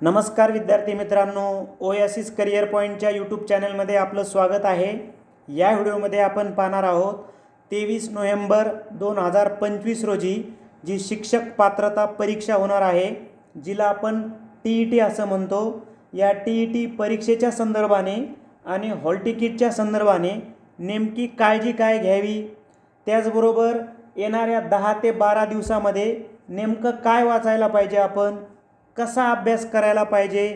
नमस्कार विद्यार्थी मित्रांनो ओयासिस करिअर पॉईंटच्या यूट्यूब चॅनलमध्ये आपलं स्वागत आहे. या व्हिडिओमध्ये आपण पाहणार आहोत तेवीस नोव्हेंबर दोन हजार पंचवीस रोजी जी शिक्षक पात्रता परीक्षा होणार आहे जिला आपण टी ई टी असं म्हणतो. या टी ई टी परीक्षेच्या संदर्भाने आणि हॉल तिकीटच्या संदर्भाने नेमकी काळजी काय घ्यावी त्याचबरोबर येणाऱ्या दहा ते बारा दिवसामध्ये नेमकं काय वाचायला पाहिजे आपण कसा अभ्यास करायला पाहिजे?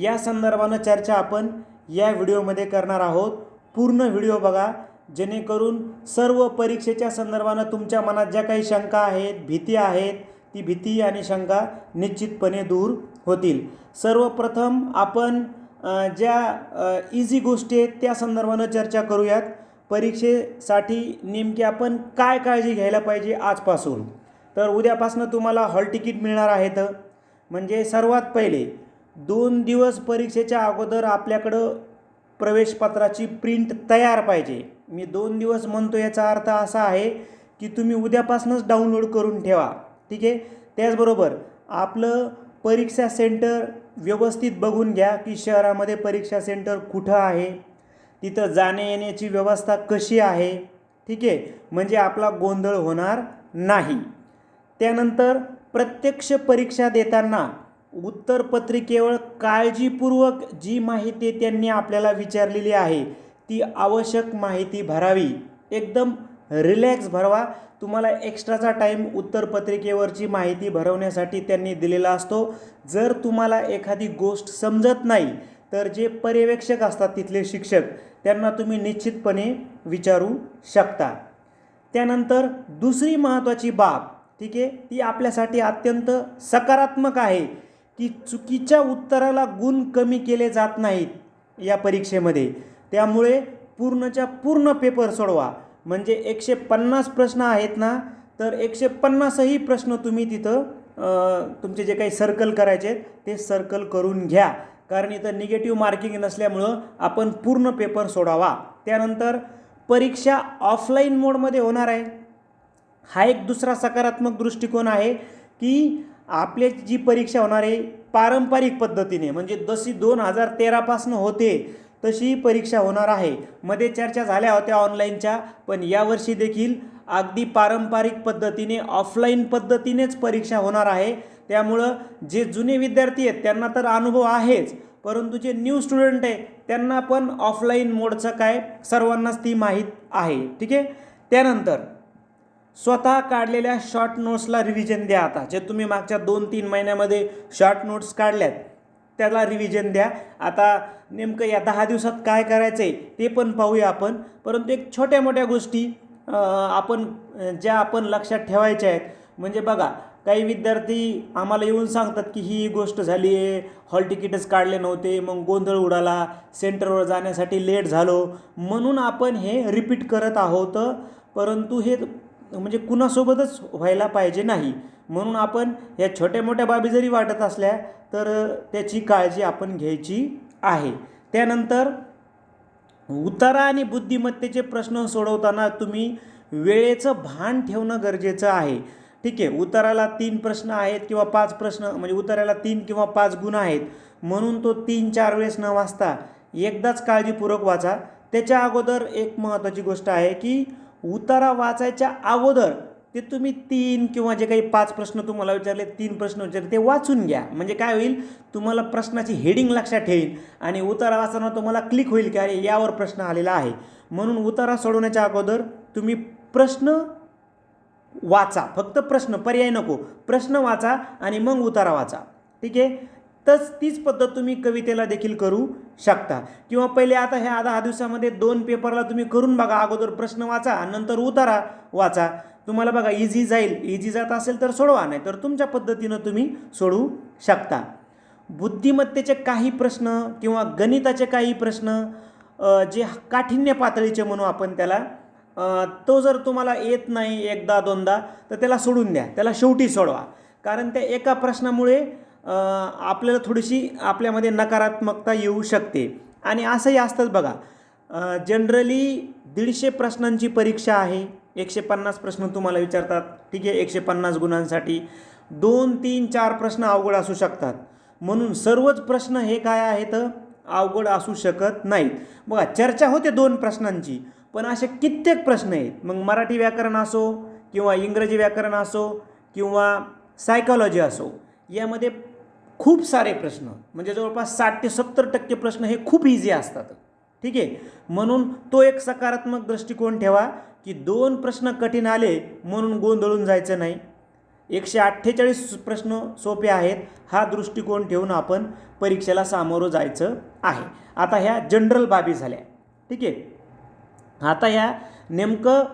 या संदर्भानं चर्चा आपण या व्हिडिओमध्ये करणार आहोत. पूर्ण व्हिडिओ बघा. जेणेकरून सर्व परीक्षेच्या संदर्भानं तुमच्या मनात ज्या काही शंका आहेत भीती आहेत ती भीती आणि शंका निश्चितपणे दूर होतील. सर्वप्रथम आपण ज्या इझी गोष्टी आहेत त्या संदर्भानं चर्चा करूयात. परीक्षेसाठी नेमकी आपण काय काळजी घ्यायला पाहिजे आजपासून? तर उद्यापासून तुम्हाला हॉल तिकीट मिळणार आहेत. म्हणजे सर्वात पहिले दोन दिवस परीक्षेच्या अगोदर आपल्याकडं प्रवेशपत्राची प्रिंट तयार पाहिजे. मी दोन दिवस म्हणतो याचा अर्थ असा आहे की तुम्ही उद्यापासूनच डाउनलोड करून ठेवा. ठीक आहे? त्याचबरोबर आपलं परीक्षा सेंटर व्यवस्थित बघून घ्या की शहरामध्ये परीक्षा सेंटर कुठं आहे? तिथं जाणे येण्याची व्यवस्था कशी आहे? ठीक आहे? म्हणजे आपला गोंधळ होणार नाही. त्यानंतर प्रत्यक्ष परीक्षा देताना उत्तरपत्रिकेवर काळजीपूर्वक जी माहिती त्यांनी आपल्याला विचारलेली आहे ती आवश्यक माहिती भरावी. एकदम रिलॅक्स भरवा. तुम्हाला एक्स्ट्राचा टाईम उत्तरपत्रिकेवरची माहिती भरवण्यासाठी त्यांनी दिलेला असतो. जर तुम्हाला एखादी गोष्ट समजत नाही तर जे पर्यवेक्षक असतात तिथले शिक्षक त्यांना तुम्ही निश्चितपणे विचारू शकता. त्यानंतर दुसरी महत्त्वाची बाब ठीक आहे? ती आपल्यासाठी अत्यंत सकारात्मक आहे की चुकीच्या उत्तराला गुण कमी केले जात नाहीत या परीक्षेमध्ये. त्यामुळे पूर्णच्या पूर्ण पेपर सोडवा. म्हणजे एकशे पन्नास प्रश्न आहेत ना तर एकशे पन्नासही प्रश्न तुम्ही तिथं तुमचे जे काही सर्कल करायचे आहेत ते सर्कल करून घ्या. कारण इथं निगेटिव्ह मार्किंग नसल्यामुळं आपण पूर्ण पेपर सोडावा. त्यानंतर परीक्षा ऑफलाईन मोडमध्ये होणार आहे. हा एक दुसरा सकारात्मक दृष्टिकोन आहे की आपली जी परीक्षा होणार आहे पारंपरिक पद्धतीने म्हणजे जशी दोन हजार तेरापासनं होते तशी परीक्षा होणार आहे. मध्ये चर्चा झाल्या होत्या ऑनलाईनच्या पण यावर्षी देखील अगदी पारंपरिक पद्धतीने ऑफलाईन पद्धतीनेच परीक्षा होणार आहे. त्यामुळं जे जुने विद्यार्थी आहेत त्यांना तर अनुभव आहेच परंतु जे न्यू स्टुडंट आहे त्यांना पण ऑफलाईन मोडचं काय सर्वांनाच ती माहीत आहे. ठीक आहे? त्यानंतर स्वतः काढलेल्या शॉर्ट नोट्सला रिव्हिजन द्या आता. जे तुम्ही मागच्या दोन तीन महिन्यामध्ये शॉर्ट नोट्स काढल्यात त्याला रिव्हिजन द्या. आता नेमकं या दहा दिवसात काय करायचं आहे ते पण पाहूया आपण. परंतु एक छोट्या मोठ्या गोष्टी आपण ज्या आपण लक्षात ठेवायच्या आहेत. म्हणजे बघा काही विद्यार्थी आम्हाला येऊन सांगतात की ही गोष्ट झाली आहे हॉल तिकीटच काढले नव्हते मग गोंधळ उडाला सेंटरवर जाण्यासाठी लेट झालो. म्हणून आपण हे रिपीट करत आहोत. परंतु हे म्हणजे कुणासोबतच व्हायला पाहिजे नाही. म्हणून आपण या छोट्या मोठ्या बाबी जरी वाटत असल्या तर त्याची काळजी आपण घ्यायची आहे. त्यानंतर उतारा आणि बुद्धिमत्तेचे प्रश्न सोडवताना तुम्ही वेळेचं भान ठेवणं गरजेचं आहे. ठीक आहे उताराला तीन प्रश्न आहेत किंवा पाच प्रश्न म्हणजे उताराला तीन किंवा पाच गुण आहेत. म्हणून तो तीन चार वेळेस न वाचता एकदाच काळजीपूर्वक वाचा. त्याच्या अगोदर एक महत्त्वाची गोष्ट आहे की उतारा वाचायच्या अगोदर ते तुम्ही तीन किंवा जे काही पाच प्रश्न तुम्हाला विचारले तीन प्रश्न विचारले ते वाचून घ्या. म्हणजे काय होईल? तुम्हाला प्रश्नाची हेडिंग लक्षात ठेवेल आणि उतारा वाचताना तुम्हाला क्लिक होईल की अरे यावर प्रश्न आलेला आहे. म्हणून उतारा सोडवण्याच्या अगोदर तुम्ही प्रश्न वाचा. फक्त प्रश्न पर्याय नको. प्रश्न वाचा आणि मग उतारा वाचा. ठीक आहे? तच तीच पद्धत तुम्ही कवितेला देखील करू. शकता. किंवा पहिले आता ह्या दहा दिवसामध्ये दोन पेपरला तुम्ही करून बघा अगोदर प्रश्न वाचा नंतर उतारा वाचा. तुम्हाला बघा इझी जाईल. इझी जात असेल तर सोडवा नाही तर तुमच्या पद्धतीनं तुम्ही सोडवू शकता. बुद्धिमत्तेचे काही प्रश्न किंवा गणिताचे काही प्रश्न जे काठिण्य पातळीचे म्हणू आपण त्याला तो जर तुम्हाला येत नाही एकदा दोनदा तर त्याला सोडून द्या. त्याला शेवटी सोडवा. कारण त्या एका प्रश्नामुळे आपल्याला थोडीशी आपल्यामध्ये नकारात्मकता येऊ शकते. आणि असंही असतंच बघा. जनरली दीडशे प्रश्नांची परीक्षा आहे. एकशे पन्नास प्रश्न तुम्हाला विचारतात. ठीक आहे एकशे पन्नास गुणांसाठी दोन तीन चार प्रश्न अवघड असू शकतात. म्हणून सर्वच प्रश्न हे काय आहेत? अवघड असू शकत नाहीत. बघा चर्चा होते दोन प्रश्नांची पण असे कित्येक प्रश्न आहेत. मग मराठी व्याकरण असो किंवा इंग्रजी व्याकरण असो किंवा सायकॉलॉजी असो यामध्ये खूप सारे प्रश्न म्हणजे जवळपास साठ ते सत्तर टक्के प्रश्न हे खूप इझी असतात. ठीक आहे? म्हणून तो एक सकारात्मक दृष्टिकोन ठेवा की दोन प्रश्न कठीण आले म्हणून गोंधळून जायचं नाही. एकशे अठ्ठेचाळीस प्रश्न सोपे आहेत हा दृष्टिकोन ठेवून आपण परीक्षेला सामोरं जायचं आहे. आता ह्या जनरल बाबी झाल्या. ठीक आहे? आता ह्या नेमकं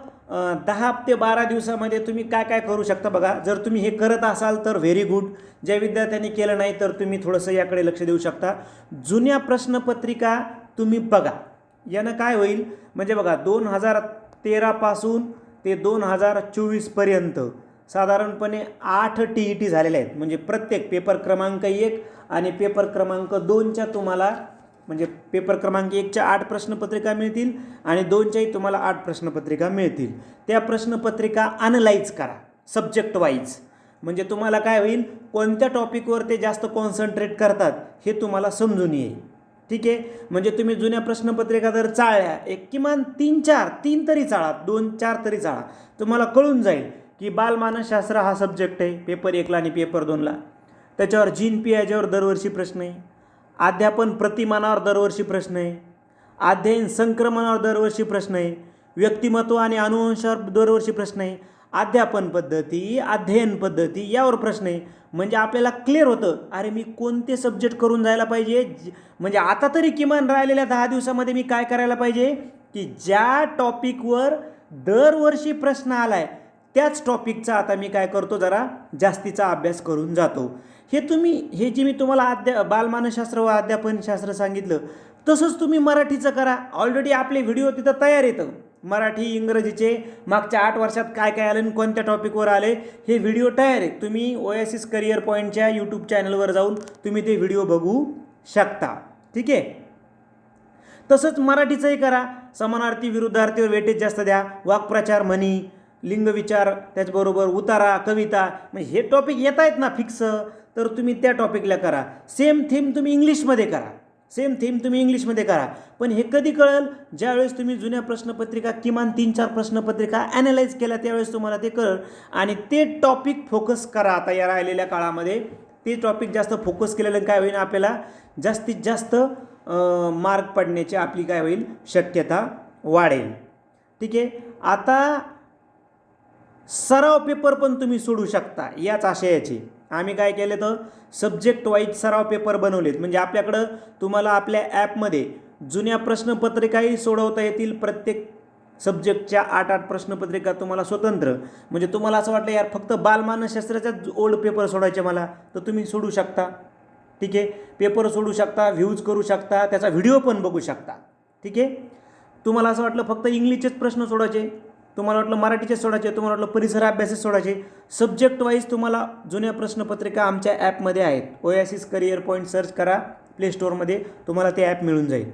दहा ते बारा दिवसामध्ये तुम्ही काय काय करू शकता बघा. जर तुम्ही हे करत असाल तर व्हेरी गुड ज्या विद्यार्थ्यांनी केलं नाही तर तुम्ही थोडंसं याकडे लक्ष देऊ शकता. जुन्या प्रश्नपत्रिका तुम्ही बघा. यानं काय होईल? म्हणजे बघा दोन हजार तेरापासून ते दोन हजार चोवीसपर्यंत साधारणपणे आठ टी ई टी झालेल्या आहेत. म्हणजे प्रत्येक पेपर क्रमांक एक आणि पेपर क्रमांक दोनच्या तुम्हाला म्हणजे पेपर क्रमांक एकच्या आठ प्रश्नपत्रिका मिळतील आणि दोनच्याही तुम्हाला आठ प्रश्नपत्रिका मिळतील. त्या प्रश्नपत्रिका अनलाईज करा सब्जेक्ट वाईज म्हणजे तुम्हाला काय होईल? कोणत्या टॉपिकवर ते जास्त कॉन्सन्ट्रेट करतात हे तुम्हाला समजून येईल. ठीक आहे? म्हणजे तुम्ही जुन्या प्रश्नपत्रिका जर चाळल्या एक किमान तीन चार तीन तरी चाळा दोन चार तरी चाळा तुम्हाला कळून जाईल की बालमानसशास्त्र हा सब्जेक्ट आहे पेपर एकला आणि पेपर दोनला. त्याच्यावर जीन पी याच्यावर दरवर्षी प्रश्न आहे. अध्यापन प्रतिमानावर दरवर्षी प्रश्न आहे. अध्ययन संक्रमणावर दरवर्षी प्रश्न आहे. व्यक्तिमत्व आणि अनुवंशावर दरवर्षी प्रश्न आहे. अध्यापन पद्धती अध्ययन पद्धती यावर प्रश्न आहे. म्हणजे आपल्याला क्लिअर होतं अरे मी कोणते सब्जेक्ट करून जायला पाहिजे? म्हणजे आता तरी किमान राहिलेल्या दहा दिवसामध्ये मी काय करायला पाहिजे? की ज्या टॉपिकवर दरवर्षी प्रश्न आलाय त्याच टॉपिकचा आता मी काय करतो जरा जास्तीचा अभ्यास करून जातो. हे तुम्ही हे जे मी तुम्हाला अध्या बालमानसशास्त्र व अध्यापनशास्त्र सांगितलं तसंच तुम्ही मराठीचं करा. ऑलरेडी आपले व्हिडिओ तिथं तयार येतं मराठी इंग्रजीचे मागच्या आठ वर्षात काय काय आले आणि कोणत्या टॉपिकवर आले हे व्हिडिओ तयार आहेत. तुम्ही ओ एस एस करिअर पॉईंटच्या यूट्यूब चॅनलवर जाऊन तुम्ही ते व्हिडिओ बघू शकता. ठीक आहे? तसंच मराठीचंही करा. समानार्थी विरुद्धार्थीवर वेटेज जास्त द्या. वाक्प्रचार म्हणी लिंगविचार त्याचबरोबर उतारा कविता म्हणजे हे टॉपिक येत आहेत ना फिक्स तर तुम्ही त्या टॉपिकला करा. सेम थीम तुम्ही इंग्लिशमध्ये करा. सेम थीम तुम्ही इंग्लिशमध्ये करा. पण हे कधी कळेल? ज्यावेळेस तुम्ही जुन्या प्रश्नपत्रिका किमान तीन चार प्रश्नपत्रिका ॲनालाइज केल्या त्यावेळेस तुम्हाला ते कळेल. आणि ते टॉपिक फोकस करा आता या राहिलेल्या काळामध्ये. ते टॉपिक जास्त फोकस केलेलं काय होईल आपल्याला? जास्तीत जास्त मार्क पडण्याची आपली काय होईल? शक्यता वाढेल. ठीक आहे? आता सराव पेपर पण तुम्ही सोडू शकता. याच आशयाची. आम्ही काय केलं तर सब्जेक्ट वाईज सराव पेपर बनवलेत. म्हणजे आपल्याकडं तुम्हाला आपल्या ॲपमध्ये जुन्या प्रश्नपत्रिकाही सोडवता येतील. प्रत्येक सब्जेक्टच्या आठ आठ प्रश्नपत्रिका तुम्हाला स्वतंत्र. म्हणजे तुम्हाला असं वाटलं यार फक्त बालमानसशास्त्राच्याच ओल्ड पेपर सोडायचे मला. तर तुम्ही सोडू शकता. ठीक आहे? पेपर सोडू शकता व्ह्यूज करू शकता त्याचा व्हिडिओ पण बघू शकता. ठीक आहे? तुम्हाला असं वाटलं फक्त इंग्लिशचेच प्रश्न सोडायचे? तुम्हाला वाटलं मराठीचे सोडायचे तुम्हाला वाटलं परिसर अभ्यासच सोडायचे. सब्जेक्ट वाईज तुम्हाला जुन्या प्रश्नपत्रिका आमच्या ॲपमध्ये आहेत. ओयासिस करिअर पॉईंट सर्च करा प्ले स्टोअरमध्ये तुम्हाला ते ॲप मिळून जाईल.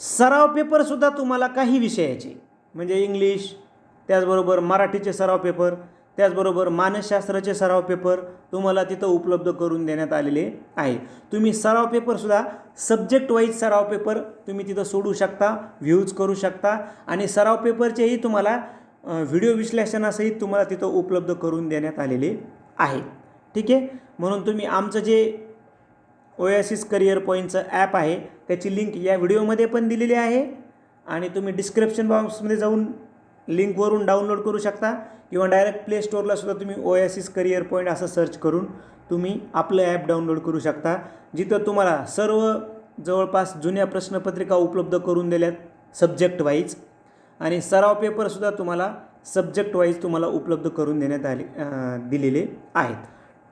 सराव पेपरसुद्धा तुम्हाला काही विषयाचे म्हणजे इंग्लिश त्याचबरोबर मराठीचे सराव पेपर त्याचबरोबर मानसशास्त्राचे सराव पेपर तुम्हाला तिथं उपलब्ध करून देण्यात आलेले आहे. तुम्ही सराव पेपरसुद्धा सब्जेक्ट वाईज सराव पेपर तुम्ही तिथं सोडू शकता व्ह्यूज करू शकता आणि सराव पेपरचेही तुम्हाला व्हिडिओ विश्लेषणासहित तुम्हाला तिथं उपलब्ध करून देण्यात आलेले आहे. ठीक आहे? म्हणून तुम्ही आमचं जे ओएसिस करिअर पॉईंटचं ॲप आहे त्याची लिंक या व्हिडिओमध्ये पण दिलेली आहे आणि तुम्ही डिस्क्रिप्शन बॉक्समध्ये जाऊन लिंकवरून डाउनलोड करू शकता. किंवा डायरेक्ट प्ले स्टोअरला सुद्धा तुम्ही ओएसिस करिअर पॉईंट असं सर्च करून तुम्ही आपलं ॲप डाउनलोड करू शकता जिथं तुम्हाला सर्व जवळपास जुन्या प्रश्नपत्रिका उपलब्ध करून दिल्यात सब्जेक्ट वाईज आणि सराव पेपरसुद्धा तुम्हाला सब्जेक्ट वाईज तुम्हाला उपलब्ध करून देण्यात आले दिलेले आहेत.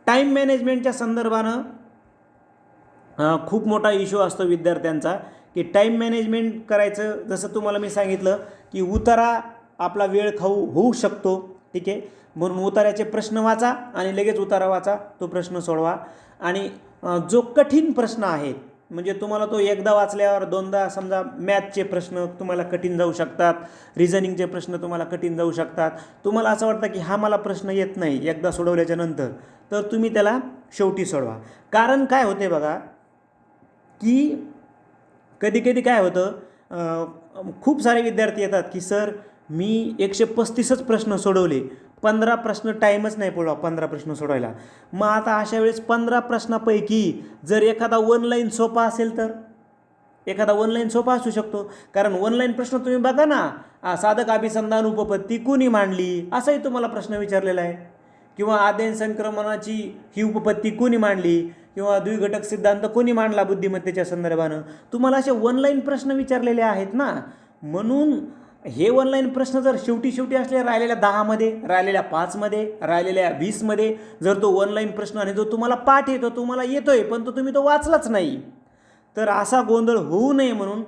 टाईम मॅनेजमेंटच्या संदर्भानं खूप मोठा इश्यू असतो विद्यार्थ्यांचा की टाईम मॅनेजमेंट करायचं जसं तुम्हाला मी सांगितलं की उतारा आपला वेळ खाऊ होऊ शकतो. ठीक आहे? म्हणून उतार्याचे प्रश्न वाचा आणि लगेच उतारा वाचा तो प्रश्न सोडवा. आणि जो कठीण प्रश्न आहे म्हणजे तुम्हाला तो एकदा वाचल्यावर दोनदा समजा मॅथचे प्रश्न तुम्हाला कठीण जाऊ शकतात रिझनिंगचे प्रश्न तुम्हाला कठीण जाऊ शकतात. तुम्हाला असं वाटतं की हा मला प्रश्न येत नाही एकदा सोडवल्याच्या नंतर तर तुम्ही त्याला शेवटी सोडवा. कारण काय होते बघा की कधी कधी काय होतं खूप सारे विद्यार्थी येतात की सर मी एकशे पस्तीसच प्रश्न सोडवले. पंधरा प्रश्न टाईमच नाही पडला हो, पंधरा प्रश्न सोडवायला. मग आता अशा वेळेस पंधरा प्रश्नापैकी जर एखादा वन लाईन सोपा असेल तर? एखादा ऑनलाईन सोपा असू शकतो. कारण ऑनलाईन प्रश्न तुम्ही बघा ना साधक अभिसंधान उपपत्ती कुणी मांडली? असाही तुम्हाला प्रश्न विचारलेला आहे. किंवा आद्यन संक्रमणाची ही उपपत्ती कोणी मांडली? किंवा द्विघटक सिद्धांत कोणी मांडला बुद्धिमत्तेच्या संदर्भानं? तुम्हाला असे ऑनलाईन प्रश्न विचारलेले आहेत ना. म्हणून हे ऑनलाईन प्रश्न जर शेवटी शेवटी असले राहिलेल्या दहामध्ये राहिलेल्या पाचमध्ये राहिलेल्या वीसमध्ये जर तो ऑनलाईन प्रश्न आणि जो तुम्हाला पाठ येतो तुम्हाला येतोय पण तो तुम्ही तो वाचलाच नाही तर असा गोंधळ होऊ नये म्हणून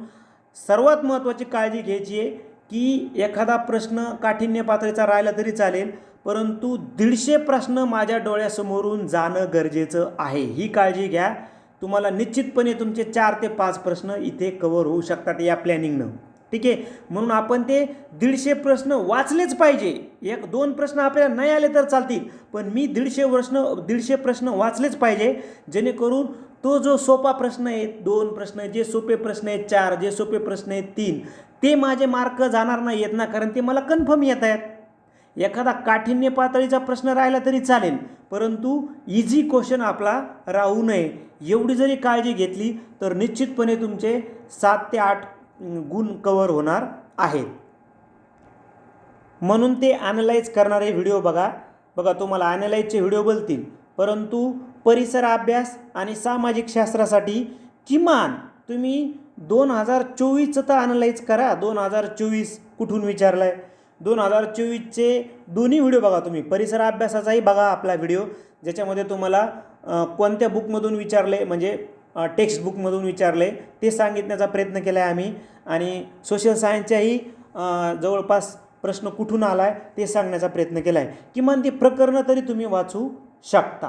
सर्वात महत्त्वाची काळजी घ्यायची आहे की एखादा प्रश्न काठिण्य पातळीचा राहिला तरी चालेल परंतु दीडशे प्रश्न माझ्या डोळ्यासमोरून जाणं गरजेचं आहे. ही काळजी घ्या. तुम्हाला निश्चितपणे तुमचे चार ते पाच प्रश्न इथे कवर होऊ शकतात या प्लॅनिंगनं ठीक आहे? म्हणून आपण ते दीडशे प्रश्न वाचलेच पाहिजे. एक दोन प्रश्न आपल्याला नाही आले तर चालतील. पण मी दीडशे प्रश्न दीडशे प्रश्न वाचलेच पाहिजे. जेणेकरून तो जो सोपा प्रश्न आहे दोन प्रश्न जे सोपे प्रश्न आहेत चार जे सोपे प्रश्न आहेत तीन ते माझे मार्क जाणार नाही येत ना कारण ते मला कन्फर्म येत आहेत. एखादा काठिण्य पातळीचा प्रश्न राहिला तरी चालेल परंतु इझी क्वेश्चन आपला राहू नये. एवढी जरी काळजी घेतली तर निश्चितपणे तुमचे सात ते आठ गुण कवर होणार आहेत. म्हणून ते ॲनलाईज करणारे व्हिडिओ बघा. बघा तुम्हाला ॲनलाईजचे व्हिडिओ बोलतील. परंतु परिसर अभ्यास आणि सामाजिक शास्त्रासाठी किमान तुम्ही दोन हजार चोवीसचं तर ॲनलाईज करा. दोन हजार चोवीस कुठून विचारलं आहे दोन हजार चोवीसचे दोन्ही व्हिडिओ बघा तुम्ही. परिसर अभ्यासाचाही बघा आपला व्हिडिओ ज्याच्यामध्ये तुम्हाला कोणत्या बुकमधून विचारले? म्हणजे टेक्स्ट बुकमधून विचारले. ते सांगितण्याचा प्रयत्न केला आहे आम्ही. आणि सोशल सायन्सच्याही जवळपास प्रश्न कुठून आला आहे ते सांगण्याचा प्रयत्न केला आहे किमान ती प्रकरणं तरी तुम्ही वाचू शकता.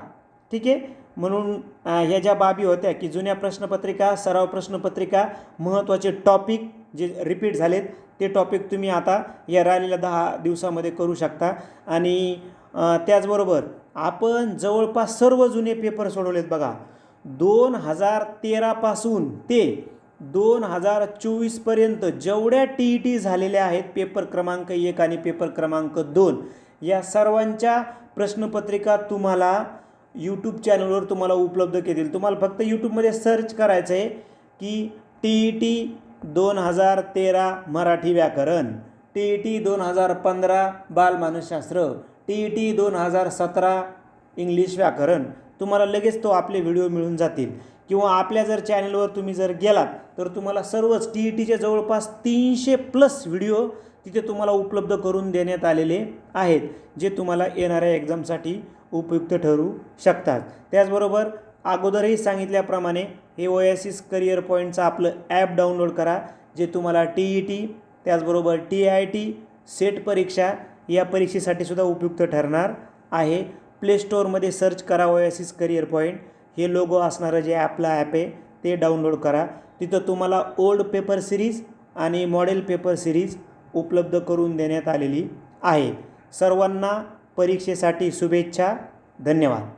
ठीक आहे? म्हणून ह्या ज्या बाबी होत्या की जुन्या प्रश्नपत्रिका सराव प्रश्नपत्रिका महत्त्वाचे टॉपिक जे रिपीट झालेत ते टॉपिक तुम्ही आता या राहिलेल्या दहा दिवसामध्ये करू शकता. आणि त्याचबरोबर आपण जवळपास सर्व जुने पेपर सोडवलेत बघा. दोन हजार तेरापासून ते दोन हजार चोवीसपर्यंत जेवढ्या टी ई टी झालेल्या आहेत पेपर क्रमांक एक आणि पेपर क्रमांक दोन या सर्वांच्या प्रश्नपत्रिका तुम्हाला यूट्यूब चॅनलवर तुम्हाला उपलब्ध केतील. तुम्हाला फक्त यूट्यूबमध्ये सर्च करायचं आहे की टी ई टी दोन हजार तेरा मराठी व्याकरण टी ई टी दोन हजार पंधरा बालमानसशास्त्र टी ई टी दोन हजार सतरा इंग्लिश व्याकरण तुम्हाला लगेच तो आपले व्हिडिओ मिळून जातील. किंवा आपल्या जर चॅनलवर तुम्ही जर गेलात तर तुम्हाला सर्वच टी ई टीचे जवळपास तीनशे प्लस व्हिडिओ तिथे तुम्हाला उपलब्ध करून देण्यात आलेले आहेत जे तुम्हाला येणाऱ्या एक्झामसाठी उपयुक्त ठरू शकतात. त्याचबरोबर अगोदरही सांगितल्याप्रमाणे हे ओएसिस करिअर पॉईंटचं आपलं ॲप डाउनलोड करा जे तुम्हाला टी ई टी त्याचबरोबर टी आय टी सेट परीक्षा या परीक्षेसाठी सुद्धा उपयुक्त ठरणार आहे. प्ले स्टोअरमध्ये सर्च करा ओएसिस करिअर पॉईंट हे लोगो असणारं जे ॲपला ॲप आहे ते डाउनलोड करा. तिथं तुम्हाला ओल्ड पेपर सिरीज आणि मॉडेल पेपर सिरीज उपलब्ध करून देण्यात आलेली आहे. सर्वांना परीक्षेसाठी शुभेच्छा. धन्यवाद.